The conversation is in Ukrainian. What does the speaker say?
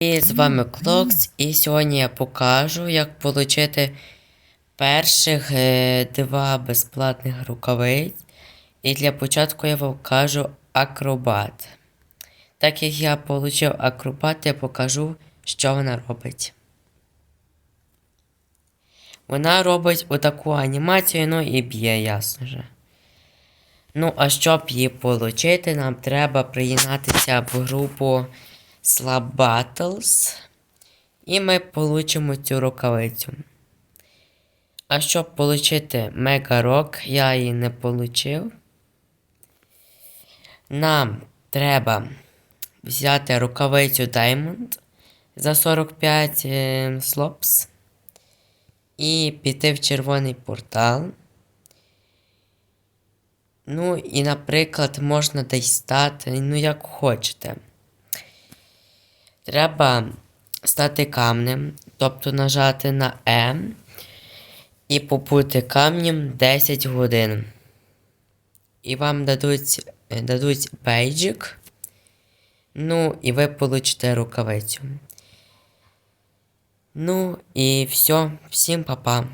І з вами Клокс, і сьогодні я покажу, як отримати перших е, два безплатних рукавиць. І для початку я вам покажу акробат. Так як я отримав акробат, я покажу, що вона робить. Вона робить отаку анімацію, ну і б'є, ясно же. Ну, а щоб її отримати, нам треба приєднатися в групу Slab. І ми получимо цю рукавицю. А щоб отримати Мега Рок, я її не отримав. Нам треба взяти рукавицю Diamond за 45 е, слопс. І піти в червоний портал. Ну, і, наприклад, можна десь стати, ну, як хочете. Треба стати камнем, тобто нажати на Е і побути камнем 10 годин. І вам дадуть, дадуть бейджик. Ну, і ви получите рукавицю. Ну і все, всім па-па.